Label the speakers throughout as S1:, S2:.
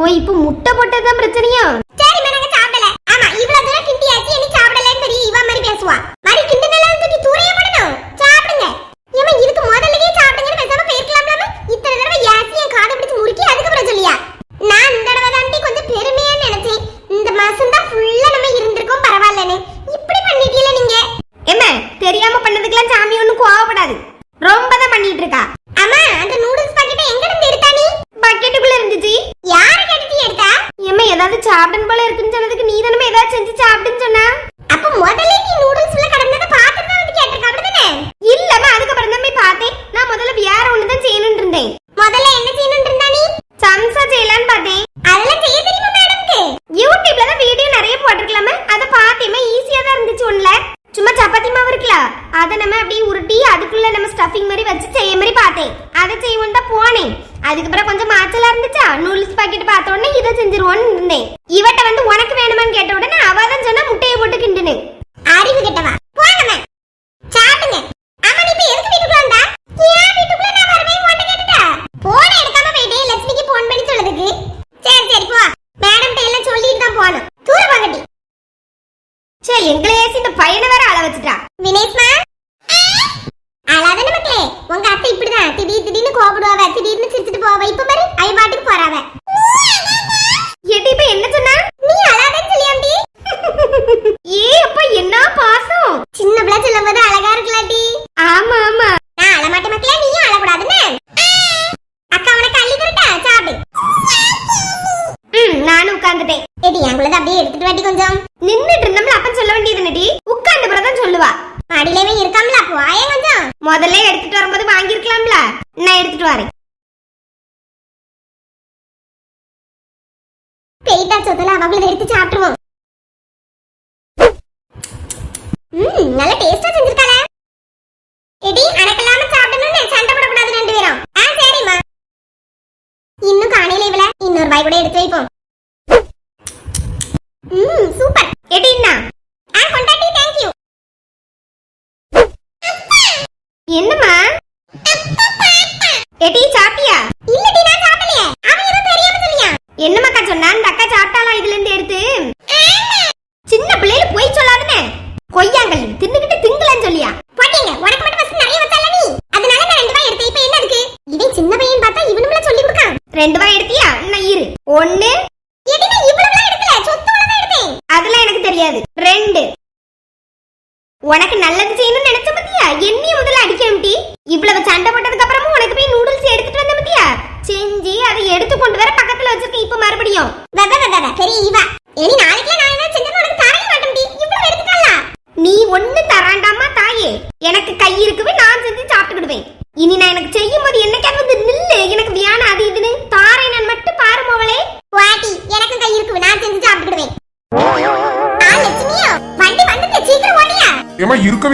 S1: ஓ இப்போ முட்டை
S2: போட்டது தான்
S1: பிரச்சனையா? சாப்பிடணும் போல இருக்குன்னு சொன்னதுக்கு நீ தானே ஏதாவது செஞ்சு சாப்பிட்டுன்னு சொன்னா? செஞ்சிருவோன்னு இருந்தேன் இவட்ட வந்து உனக்கு வேணுமான்னு கேட்ட உடனே அவதான் சொன்ன
S2: சொத்தல அவங்கள எடுத்து சாப்பிட்டுருவோம். ம் நல்ல டேஸ்டா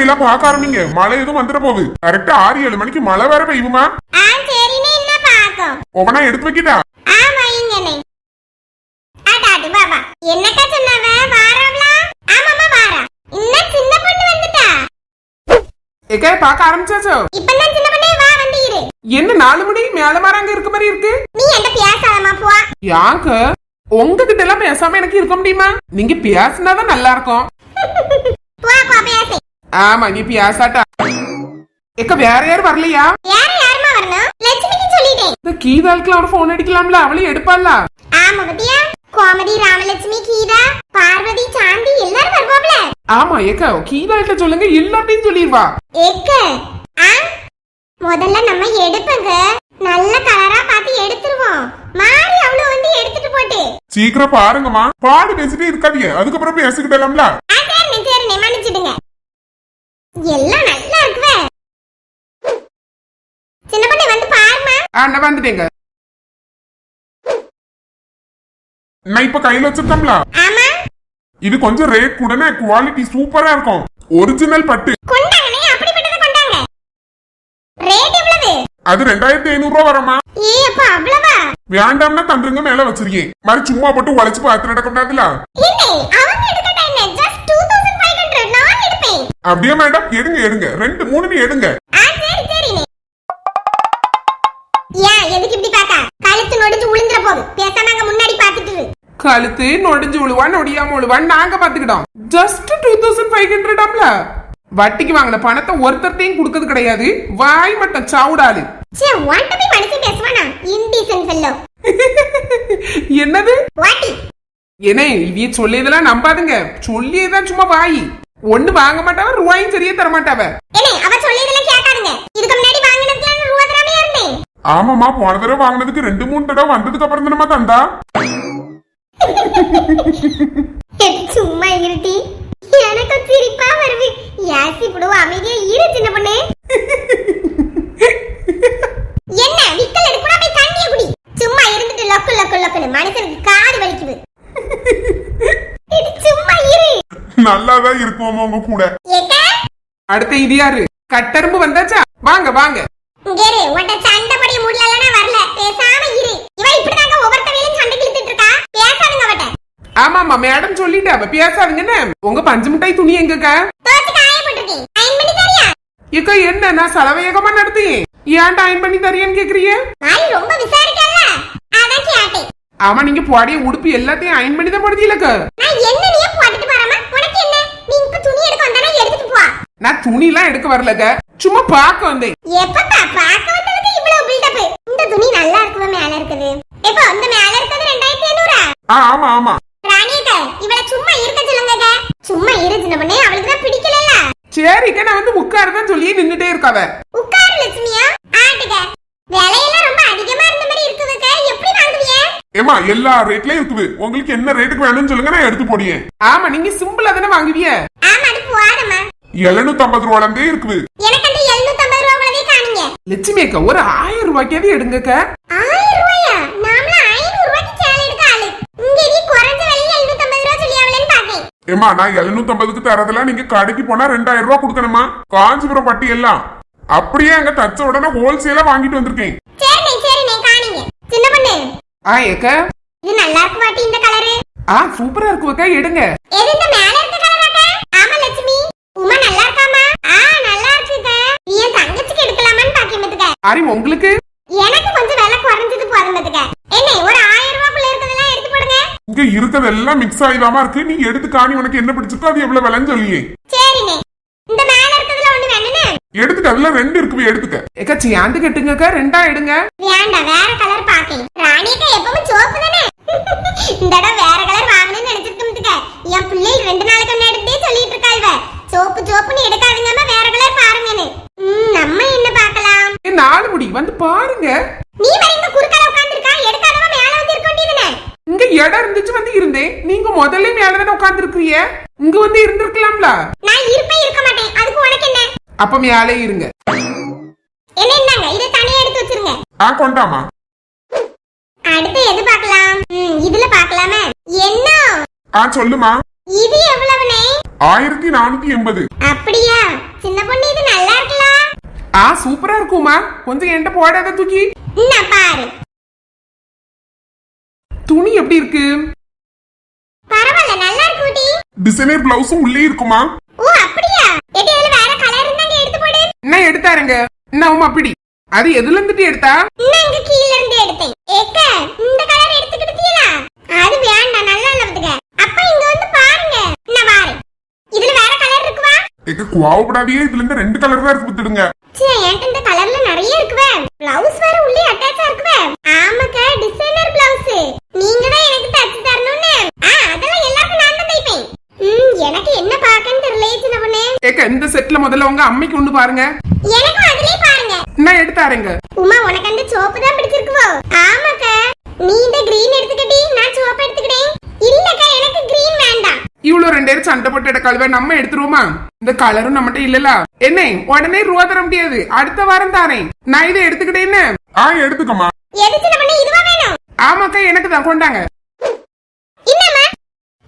S3: எல்லாம் பார்க்க ஆரம்பிங்க. மழை எதுவும் வந்துட போகுது. கரெக்டா ஆறு ஏழு மணிக்கு மழை வேற பெய்யுமா? ஒவ்வொன்னா எடுத்து வைக்கிட்டா?
S4: என்ன நாலு மணி மேல மாறாங்க இருக்க மாதிரி இருக்கு?
S2: நீ
S4: என்ன பேசாதமா எல்லாம் பேசாம எனக்கு இருக்க முடியுமா? நீங்க பேசினாதான் நல்லா இருக்கும். ஆமா நீ பியாசாட்டா எக்க வேற யாரும் வரலையா?
S2: யாரு யாருமா வரணும்? லட்சுமிக்கு சொல்லிட்டேன்.
S4: இந்த கீதாளுக்கு அவன் போன் அடிக்கலாம்ல அவளே எடுப்பாள்ல
S2: ஆமா பத்தியா? கோமதி ராமலட்சுமி கீதா பார்வதி சாந்தி எல்லாரும் வருவாப்ல.
S4: ஆமா ஏக்கா கீதாள்கிட்ட சொல்லுங்க இல்ல அப்படின்னு சொல்லிடுவா.
S2: ஏக்க ஆ? முதல்ல நம்ம எடுப்பங்க. நல்ல கலரா பார்த்து எடுத்துருவோம். மாறி அவ்வளவு வந்து எடுத்துட்டு போட்டு.
S3: சீக்கிரம் பாருங்கம்மா. பாடு பேசிட்டே இருக்காதீங்க. அதுக்கப்புறம்
S2: பேசிக்கிட்டலாம்ல எல்லாம் நல்லா இருக்குவே. சின்ன பொண்ணு வந்து பாருமா
S4: ஆ வந்துட்டேங்க.
S3: நான் இப்ப கையில வச்சிருக்கோம்ல?
S2: ஆமா.
S3: இது கொஞ்சம் ரேட் கூடனே குவாலிட்டி சூப்பரா இருக்கும். ஒரிஜினல் பட்டு.
S2: கொண்டாங்கனே அப்படி பட்டது கொண்டாங்க. ரேட் எவ்வளவு?
S3: அது ரெண்டாயிரத்தி ஐநூறு ரூபா வரமா
S2: ஏ அப்ப அவ்வளவா?
S3: வேண்டாம்னா தந்துருங்க மேல வச்சிருக்கேன். மாதிரி சும்மா போட்டு உழைச்சு பார்த்து நடக்க
S2: முடியாதுல
S3: அப்படியே மேடம் எடுங்க எடுங்க. ரெண்டு மூணுமே எடுங்க.
S2: கழுத்து நொடிஞ்சு
S4: விழுவா நொடியாம விழுவா நாங்க பாத்துக்கிட்டோம் just two thousand five hundred வட்டிக்கு வாங்கின பணத்தை ஒருத்தர்த்தையும் கொடுக்கறது கிடையாது. வாய் மட்டும் சாவுடாது. என்னது? என்ன இவைய சொல்லியதெல்லாம் நம்பாதுங்க. சொல்லியதான் சும்மா வாய். ஒண்ணு வாங்க மாட்டாவ ரூபாயும் சரியா தர மாட்டாவ
S3: ஆமாமா போன தடவை வாங்கினதுக்கு ரெண்டு மூணு தடவை வந்ததுக்கு அப்புறம் தானமா தந்தா.
S2: சும்மா இருட்டி எனக்கு சிரிப்பா வருது யாசி புடுவ அமைதியா இரு சின்ன பொண்ணு என்ன விக்கல் எடுக்கூட போய் தண்ணிய குடி சும்மா இருந்துட்டு லொக்கு லொக்கு லொக்குன்னு மனுஷனுக்கு காது வலிக்குது இது சும்மா இரு
S3: நல்லாதான் இருக்குமாமா உங்க கூட?
S4: அடுத்த இது யாரு? கட்டரும்பு வந்தாச்சா? வாங்க வாங்க.
S2: இங்க இரு உன்ட சண்டை படி முடியலன்னா வரல. பேசாம இரு. இவ இப்படிதாங்க ஒவ்வொருத்தவையிலும் சண்டை இழுத்துட்டு இருக்கா? பேசாதுங்க அவட்ட.
S4: ஆமாமா மேடம் சொல்லிட்டு அவ பேசாதுங்கன்னு. உங்க பஞ்சு மிட்டாய் துணி எங்கக்கா?
S2: தோச்சு காய போட்டிருக்கேன். அயன் பண்ணி தரியா?
S4: இக்கா என்ன? நான் சலவேகமா நடத்தி ஏன்டா அயன் பண்ணி தரியேன்னு கேக்குறீங்க?
S2: மாறி ரொம்ப விசாரிக்கல அதான் கேட்டேன்.
S4: ஆமா நீங்க போடிய உடுப்பு எல்லாத்தையும் அயன் பண்ணி தான் போடுதீங்களக்கா
S2: நான் என்ன நீயே போட்டுட்டு போறாம? உனக்கு என்ன நீ இப்ப துணி எடுக்க வந்தானே எடுத்துட்டு போ.
S4: நான் துணி எல்லாம் எடுக்க வரலக்க சும்மா பார்க்க வந்தேன்.
S2: எப்பப்பா பார்க்க வந்ததுக்கு இவ்வளவு பில்டப் இந்த துணி நல்லா இருக்குவ மேல இருக்குது? எப்ப அந்த மேல ரெண்டாயிரத்தி ஐநூறா?
S3: ஆ ஆமா ஆமா.
S2: ராணியக்க இவள சும்மா இருக்க சொல்லுங்க சும்மா இரு சின்ன பண்ணே அவளுக்கு தான் பிடிக்கலல்ல.
S4: சரிக்கா நான் வந்து உட்காருதான் சொல்லி நின்னுட்டே இருக்காவ
S2: உட்காரு லட்சுமியா. ஆட்டுக்க. விலையெல்லாம் ரொம்ப அதிகமா இருந்த மாதிரி இருக்குதுக்க எப்படி வாங்குவீங்க
S3: ஏமா எல்லா ரேட்லயும் இருக்குது. உங்களுக்கு என்ன ரேட்டுக்கு வேணும்னு சொல்லுங்க நான் எடுத்து போடியேன்
S4: ஆமா நீங்க சிம்பிளா தானே வாங்குவிய
S2: ஆமா அது போதுமா
S3: எழுநூத்தி ஐம்பது ரூபாலந்தே இருக்குது.
S2: எனக்கு அந்த எழுநூத்தி ஐம்பது ரூபா உள்ளதே காணுங்க.
S4: லட்சுமி அக்கா ஒரு ஆயிரம் ரூபாய்க்காவது எடுங்கக்க
S2: ஆயிரம் ரூபாயா? நாமள ஐநூறு ரூபாய்க்கு சேலை எடுக்க ஆளு. இங்க நீ குறைஞ்ச விலையில
S3: ஏமா நான் எழுநூத்தி ஐம்பதுக்கு தரதெல்லாம் நீங்க கடைக்கு போனா ரெண்டாயிரம் ரூபாய் கொடுக்கணுமா? காஞ்சிபுரம் பட்டி எல்லாம். அப்படியே அங்க தச்ச உடனே ஹோல்சேலா வாங்கிட்டு வந்திருக்கேன்.
S2: காணுங்க. சின்ன பொண்ணு.
S4: ஆ ஏக்க.
S2: இது நல்லா இருக்கு பாட்டி இந்த கலரு?
S4: ஆ சூப்பரா இருக்கு அக்கா எடுங்க.
S2: எது இந்த மேல இருக்க கலராக்கா ஆமா லட்சுமி. உமா நல்லா இருக்காமா ஆ நல்லா இருக்குங்க நீ என் தங்கச்சிக்கு எடுக்கலாமான்னு பாக்கேன் பாத்துக்க.
S4: அரி உங்களுக்கு?
S2: எனக்கு கொஞ்சம் விலை குறைஞ்சது போதும் பாத்துக்க. என்ன ஒரு ஆயிரம் ரூபாய்க்குள்ள இருக்கிறதெல்லாம் எடுத்து போடுங்க.
S3: இங்க இருக்கிறதெல்லாம் மிக்ஸ் ஆயிதாமா இருக்கு. நீ எடுத்து காணி உனக்கு என்ன பிடிச்சிருக்கோ அது எவ்வளவு விலைன்னு சொல்லியே.
S2: சரிண்ணே இந்த மேல இருக்கிறதுல ஒண்ணு வேணும்னு
S3: எடுத்துக்க அதுல ரெண்டு இருக்குது எடுத்துக்க.
S4: ஏக்கா சேர்ந்து கட்டுங்கக்கா ரெண்டா எடுங்க.
S2: வேண்டாம் வேற கலர் பாக்கேன். ராணியக்கா எப்பவும் சோப்பு தானே? இந்த தடவை வேற கலர் வாங்கணும்னு நினைச்சிருக்கோம்ட்டுக்க என் பிள்ளை ரெண்டு நாளுக்கு முன்னாடியே சொல்லிட்டு இருக்காள்வ சோப்பு சோப்புன்னு எடுக்காதுங்கம்மா வேற கலர் பாருங்கன்னு. ம், நம்ம என்ன பார்க்கலாம்?
S4: நாலு முடி வந்து பாருங்க.
S2: நீ வர இங்க குறுக்கால உட்கார்ந்திருக்கா? எடுக்காதவ மேல வந்து இருக்க வேண்டியதுனே
S4: இங்க இடம் இருந்துச்சு வந்து இருந்தேன். நீங்க முதல்ல மேலதானே உட்கார்ந்து இருக்கிறீங்க இங்க வந்து இருந்திருக்கலாம்ல
S2: நான் இருப்பேன் இருக்க மாட்டேன் அதுக்கு உனக்கு என்ன
S4: அப்ப மேலே இருங்க.
S2: என்ன என்னங்க? இதை தனியா எடுத்து வச்சிருங்க.
S3: ஆ கொண்டாமா
S2: அடுத்து எது பார்க்கலாம்? இதுல பார்க்கலாமே. என்ன?
S3: ஆ சொல்லுமா
S2: இது எவ்வளவுனே?
S3: ஆயிரத்தி நானூத்தி எண்பது.
S2: அப்படியா? சின்ன பொண்ணு இது நல்லா இருக்கலாம்
S4: ஆ சூப்பரா இருக்குமா கொஞ்சம் என்கிட்ட போடாத தூக்கி.
S2: என்ன பாரு.
S4: துணி எப்படி இருக்கு?
S2: பரவாயில்ல நல்லா இருக்கு
S3: டிசைனர் பிளவுஸும் உள்ளே இருக்குமா?
S2: ஓ அப்படியா? எடி அதுல வேற கலர் இருந்தாங்க எடுத்து போடு
S4: என்ன எடுத்தாருங்க. என்ன உமா அப்படி அது எதுல இருந்துட்டு எடுத்தா?
S2: நான் இங்க கீழ இருந்து எடுத்தேன். ஏக்க இந்த கலர் எடுத்துக்கிட்டீங்களா? அது வேண்டாம் நல்லா இல்ல பாத்துக்க. அப்ப இங்க வந்து பாருங்க. என்ன பாரு இதுல வேற கலர் இருக்குவா?
S3: எங்க கோவப்படாதீங்க. இதுல இருந்து ரெண்டு கலர் தான் இருக்கு வித்துடுங்க
S2: சே என்கிட்ட இந்த கலர்ல நிறைய இருக்குவே. பிளவுஸ் வேற உள்ளே அட்டாச்சா இருக்குவே. ஆமாக்கா டிசைனர் பிளவுஸ் நீங்க தான் எனக்கு தச்சு தரணும்னு. ஆ அதெல்லாம் எல்லாருக்கும் நான் தான் தைப்பேன். ம் எனக்கு என்ன பார்க்கன்னு தெரியல சின்ன பொண்ணு.
S4: ஏக்க இந்த செட்ல முதல்ல உங்க அம்மைக்கு ஒண்ணு பாருங்க.
S2: எனக்கும் அதுலயே பாருங்க.
S4: என்ன எடுத்தாருங்க
S2: உமா உனக்கு அந்த சோப்பு தான் பிடிச்சிருக்குவோ? ஆமாக்கா. நீ இந்த கிரீன் எடுத்துக்கிட்டி நான் சோப்பு எடுத்துக்கிட்டேன். இல்லக்கா எனக்கு கிரீன் வேண்டாம்.
S4: இவ்வளவு ரெண்டு பேரும் சண்டை போட்டு எடுக்கழுவ நம்ம எடுத்துருவோமா? இந்த கலரும் நம்மகிட்ட இல்லல என்ன உடனே ரூபா தர முடியாது. அடுத்த வாரம் தாரேன் நான் இதை எடுத்துக்கிட்டேன்னு
S3: ஆ எடுத்துக்கம்மா.
S2: எது சின்ன பொண்ணு இதுவா வேணும்.
S4: ஆமாக்கா எனக்கு தான். கொண்டாங்க.
S2: என்னம்மா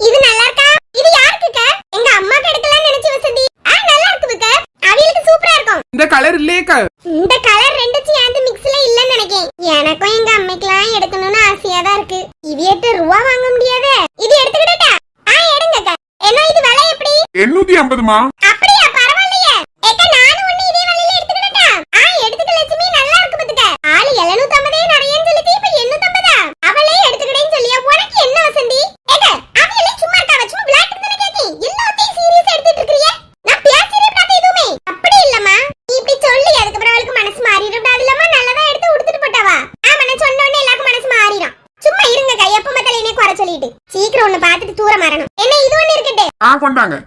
S2: இது நல்லா இருக்கா? இது யாருக்குக்கா? எங்க அம்மாக்கு எடுக்கலாம்னு நினைச்சு வசதி ஆ நல்லா இருக்குதுக்கா. அவியலுக்கு சூப்பரா இருக்கும்
S4: இந்த கலர் இல்லையேக்கா
S2: இந்த கலர் ரெண்டு சேர்ந்து மிக்ஸ்ல இல்லன்னு நினைக்கிறேன் எனக்கும் எங்க அம்மைக்கெல்லாம் எடுக்கணும்னு ஆசையா தான் இருக்கு. இது எட்டு ரூபா வாங்க முடியாதே. இது எடுத்துக்கிட்டா ஆ எடுங்கக்கா என்ன இது விலை எப்படி?
S3: எண்ணூத்தி ஐம்பதுமா
S2: அப்படியா பரவாயில்லையே ஏக்க நானும் ஒண்ணு இதே விலையில எடுத்துக்கிட்டா ஆ எடுத்துக்க லட்சுமி நல்லா இருக்கு பாத்துக்க ஆளு 750 நிறையன்னு சொல்லிட்டு இப்ப 850 அவளே எடுத்துக்கிட்டேன்னு சொல்லியா உனக்கு என்ன வசந்தி சொல்லிட்டு சீக்கிரம் ஒண்ணு பார்த்துட்டு தூர மாறணும் என்ன இது ஒண்ணு
S3: கொண்டாங்க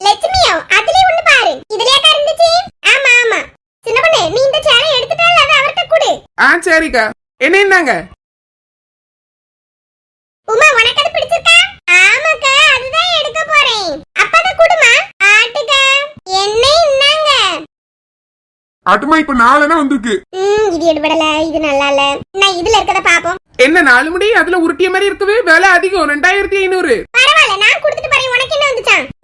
S2: லட்சுமியோ அதுலயே ஒண்ணு பாரு. இதுலயாக்கா இருந்துச்சு? ஆமா ஆமா. சின்ன பொண்ணு நீ இந்த சேலை எடுத்துட்டால அதை அவர்கிட்ட கொடு.
S4: ஆ சரிக்கா. என்ன என்னங்க?
S2: உமா உனக்கு அது பிடிச்சிருக்கா? ஆமாக்கா அதுதான் எடுக்க போறேன். அப்ப அதை கொடுமா. ஆட்டுக்கா. என்ன இன்னாங்க?
S3: அட்டுமா இப்ப நாலனா வந்திருக்கு?
S2: ம் இது எடுபடல இது நல்லா இல்ல நான் இதுல இருக்கத பாப்போம்
S4: என்ன நாலு முடி? அதுல உருட்டிய மாதிரி இருக்குது? விலை அதிகம் ரெண்டாயிரத்தி ஐநூறு.
S2: பரவாயில்ல நான் கொடுத்துட்டு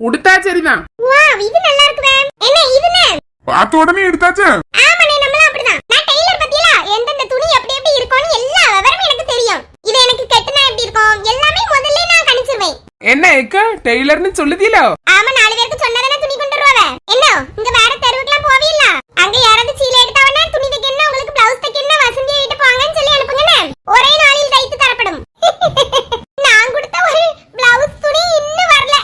S4: கொடுத்தா சரிதான்.
S2: வாவ் இது நல்லா இருக்குவே என்ன இதுன்னு
S3: பார்த்த உடனே எடுத்தாச்சு?
S2: ஆமாண்ணே நம்மளும் அப்படிதான். நான் டெய்லர் பத்தியலா? எந்தெந்த துணி எப்படி எப்படி இருக்கும்னு எல்லா விவரமும் எனக்கு தெரியும். இது எனக்கு கெட்டுனா எப்படி இருக்கும்? எல்லாமே முதல்ல நான் கணிச்சிருவேன்.
S4: என்ன எக்க டெய்லர்னு சொல்லுதீலோ?
S2: ஆமா நாலு பேருக்கு சொன்னதானே துணி கொண்டு வருவாவ என்ன இங்க வேற தெருவுக்குலாம் போவீல்ல அங்க யாராவது சீலை எடுத்தவன துணி தைக்கணும் உங்களுக்கு பிளவுஸ் தைக்கணும் வசந்தி ஆயிட்டு போங்கன்னு சொல்லி அனுப்புங்கண்ணே ஒரே நாளில் தைத்து தரப்படும் நான் கொடுத்த ஒரு பிளவுஸ் துணி இன்னும் வரல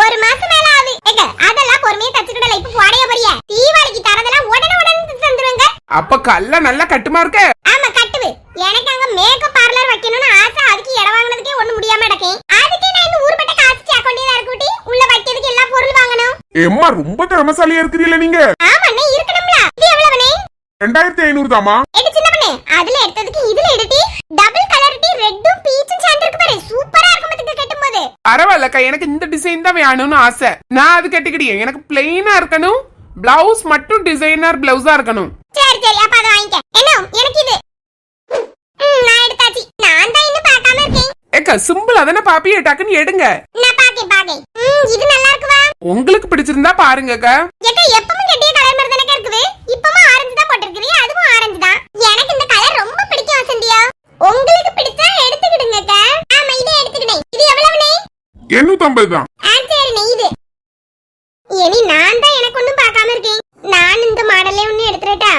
S2: ஒரு மாசம் மேல ஆகுது ஏங்க அதெல்லாம் பொறுமையா தச்சுக்கிடல இப்ப போடைய போறிய தீபாவளிக்கு தரதெல்லாம் உடனே உடனே தந்துருவாங்க
S4: அப்ப கல்ல நல்லா கட்டுமா இருக்க?
S2: ஆமா கட்டுது. எனக்கு அங்க மேக்கப் பார்லர் வைக்கணும்னு ஆசை. அதுக்கு இடம் வாங்குனதுக்கே ஒண்ணு முடியாம நடக்கேன் அதுக்கே நான் இந்த ஊர்பட்ட காசு சேர்க்க வேண்டியதா இருக்குட்டி உள்ள வைக்கிறதுக்கு எல்லா பொருள் வாங்கணும்.
S3: எம்மா ரொம்ப திறமசாலியா இருக்கிறீல்ல நீங்க?
S2: ஆமாண்ணே இருக்கணும்ல. இது எவ்வளவுனே
S3: ரெண்டாயிரத்தி ஐநூறு தாமா
S2: எடு சின்ன பண்ணே? அதுல எடுத்ததுக்கு இதுல எடுட்டி டபுள் கலர் டி ரெட்டும் பீச்சும் சேர்ந்து இருக்கு பாரு சூப்பரா இருக்கும் பாத்துக்க கட்டும்போது.
S4: பரவாயில்லக்கா எனக்கு இந்த டிசைன் தான் வேணும்னு ஆசை. நான் அது கட்டிக்கிட்டேன். எனக்கு பிளெயினா இருக்கணும். பிளவுஸ் மட்டும் டிசைனர் பிளவுஸா இருக்கணும்.
S2: சரி சரி அப்ப அதை வாங்கிக்க. என்ன எனக்கு இது? ம், நான் எடுத்தாச்சு. நான் தான் இன்னும் பார்க்காம இருக்கேன்.
S4: ஏக்கா சிம்பிளா தானே பாப்பிய டக்குன்னு எடுங்க.
S2: நான் பாக்கேன் பாக்கேன் ம், இது நல்லா இருக்குவா?
S4: உங்களுக்கு பிடிச்சிருந்தா பாருங்கக்கா
S2: ஏக்கா எப்பவும் கட்டிய கலர் மாதிரி தானே இருக்குது? இப்பவும் ஆரஞ்சு தான் போட்டிருக்கிறீ அதுவும் ஆரஞ்சு தான். எனக்கு இந்த கலர் ரொம்ப பிடிக்கும் வசந்தியா. உங்களுக்கு பிடிச்சா எடுத்துக்கிடுங்கக்கா ஆமா இதே எடுத்துக்கிட்டேன். இது எவ்வளவுனே?
S3: எண்ணூத்தி ஐம்பது தான்
S2: ஆ சரிண்ணே இது இனி நான் தான் எனக்கு ஒண்ணும் பார்க்காம இருக்கேன் நான் இந்த மாடல்லே ஒண்ணு எடுத்துறட்டா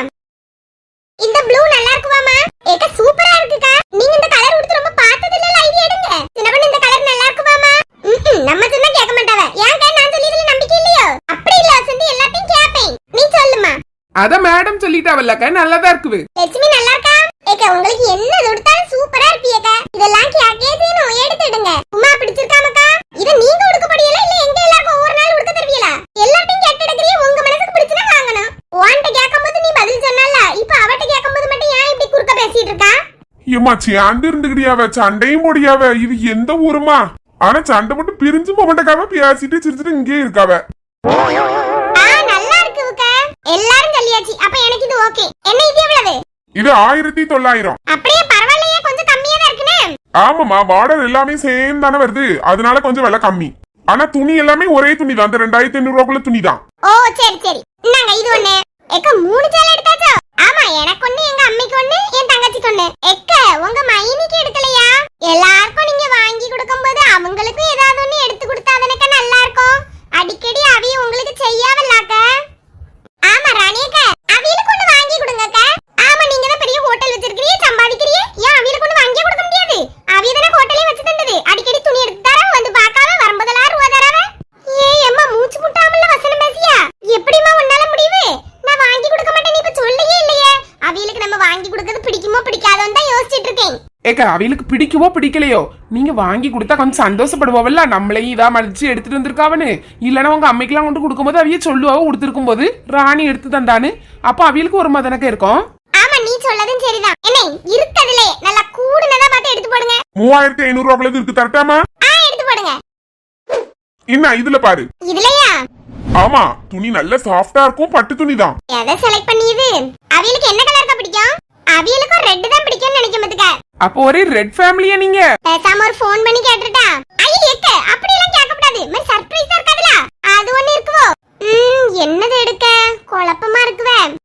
S2: இந்த ப்ளூ நல்லா இருக்குவாமா ஏக்கா சூப்பரா இருக்குக்கா நீங்க இந்த கலர் உடுத்து ரொம்ப பார்த்தது இல்ல இது எடுங்க சின்ன பொண்ணு இந்த கலர் நல்லா இருக்குவாமா ம்ம், நம்ம சொன்னா கேட்க மாட்டாவ ஏன்க்கா நான் சொல்லியதுல நம்பிக்கை இல்லையோ அப்படி இல்ல வசந்தி எல்லாத்தையும் கேட்பேன் நீ சொல்லுமா
S4: அத மேடம் சொல்லிட்டாவல்லக்கா நல்லாதான் இருக்குது
S2: லட்சுமி நல்லா இருக்கா ஏக்கா உங்களுக்கு என்ன கொடுத்தாலும் சூப்பரா இருப்பியக்கா இதெல்லாம் கேக்கே செய்யணும் எடுத்துடுங்க உமா பிடிச்சிருக்காமக்கா இத நீங்க உடுக்க முடியல இல்ல எங்க எல்லாருக்கும் ஒவ்வொரு நாள் உடுக்க தருவீங்களா எல்லாத்தையும் கேட்டு எடுக்கிறீ உங்க மனசுக்கு பிடிச்சனா வாங்கணும். உன்கிட்ட கேட்கும்போது நீ பதில் சொன்னல இப்ப அவட்ட கேட்கும்போது மட்டும் ஏன் இப்படி குறுக்க பேசிட்டு இருக்கா?
S3: ஏம்மா சேர்ந்து இருந்துக்கிட்டியாவ சண்டையும் போடியாவ இது எந்த ஊருமா? ஆனா சண்டை மட்டும் பிரிஞ்சு போக மாட்டேக்காவ பேசிட்டு சிரிச்சிட்டு இங்கே இருக்காவ.
S2: நல்லா இருக்கு எல்லாரும் சொல்லியாச்சு. அப்ப ஓகே. என்ன இது எவ்வளவு
S3: இது ஆயிரத்தி தொள்ளாயிரம்.
S2: அப்படியே பரவாயில்லையே கொஞ்சம் கம்மியா தான் இருக்குனே
S3: ஆமாமா பார்டர் எல்லாமே சேம் தானே வருது. அதனால கொஞ்சம் விலை கம்மி. ஆனா துணி எல்லாமே ஒரே துணி தான். அந்த ரெண்டாயிரத்தி ஐநூறு ரூபாய்க்குள்ள துணி தான்.
S2: ஓ சரி சரி. இந்தாங்க இது ஒண்ணு. எக்க மூணு சேலை எடுத்தாச்சோ? ஆமா எனக்கு ஒண்ணு எங்க அம்மைக்கு ஒண்ணு என் தங்கச்சிக்கு ஒண்ணு. எக்க உங்க மைனிக்கு எடுக்கலையா? எல்லாருக்கும் நீங்க வாங்கி கொடுக்கும்போது அவங்களுக்கும் ஏதாவது ஒண்ணு எடுத்து கொடுத்தா தானக்க நல்லா இருக்கும் அடிக்கடி அவி உங்களுக்கு செய்யாவல்லாக்க? ஆமா ராணியக்க அவியலுக்கு ஒண்ணு அக்கா ஆமா நீங்க தான் பெரிய ஹோட்டல் வச்சிருக்கீங்க சம்பாதிக்கிறீங்க. ஏன் அவியில கொண்டு வாங்கி கொடுக்க முடியாது? அவிய தான ஹோட்டலே வச்சு தந்தது. அடிக்கடி துணி எடுத்து தர வந்து பார்க்காம வரும்போதெல்லாம் ரூபா தரவ ஏ அம்மா மூச்சு முட்டாமல வசனம் பேசியா? எப்படிம்மா உன்னால முடியுது? நான் வாங்கி கொடுக்க மாட்டேன் நீ இப்ப சொல்லியே இல்லையே. அவியலுக்கு நம்ம வாங்கி கொடுக்கறது பிடிக்குமோ பிடிக்காதோன்னு தான் யோசிச்சிட்டு இருக்கேன்.
S4: ஏக்கா அவளுக்கு பிடிக்குமோ பிடிக்கலையோ? நீங்க வாங்கி கொடுத்தா கொஞ்சம் சந்தோஷப்படுவோம்ல நம்மளையும் இதா மதிச்சு எடுத்துட்டு வந்திருக்காவனு. இல்லைன்னா உங்க அம்மைக்கெல்லாம் கொண்டு கொடுக்கும்போது அவிய சொல்லுவாவோ கொடுத்துருக்கும் போது ராணி எடுத்து தந்தான்னு. அப்ப அவியலுக்கு ஒரு மாதிரி இருக்கும்?
S2: ஆமா நீ சொல்லதும் சரிதான். என்ன இருக்கதுல நல்லா கூடுனதா பார்த்து எடுத்து போடுங்க.
S3: மூவாயிரத்தி ஐநூறு ரூபாய்க்குள்ள இருக்கு தரட்டாமா
S2: ஆ எடுத்து போடுங்க.
S3: என்ன இதுல பாரு.
S2: இதுலயா?
S3: ஆமா துணி நல்ல சாஃப்ட்டா இருக்கும் பட்டு துணி தான்.
S2: எதை செலக்ட் பண்ணியது? அவியலுக்கு என்ன கலர் தான் பிடிக்கும்? அவியலுக்கு ரெட் தான் பிடிக்கும்னு நினைக்க மத்துக்க
S4: அப்ப ஒரே ரெட் ஃபேமிலியா நீங்க?
S2: பேசாம ஒரு ஃபோன் பண்ணி கேட்டுட்டா? ஐயே எக்க அப்படி எல்லாம் கேட்க கூடாது மாதிரி சர்ப்ரைஸா இருக்காதுல. அது ஒண்ணு இருக்குவோ? ம் என்னது எடுக்க? குழப்பமா இருக்குவே.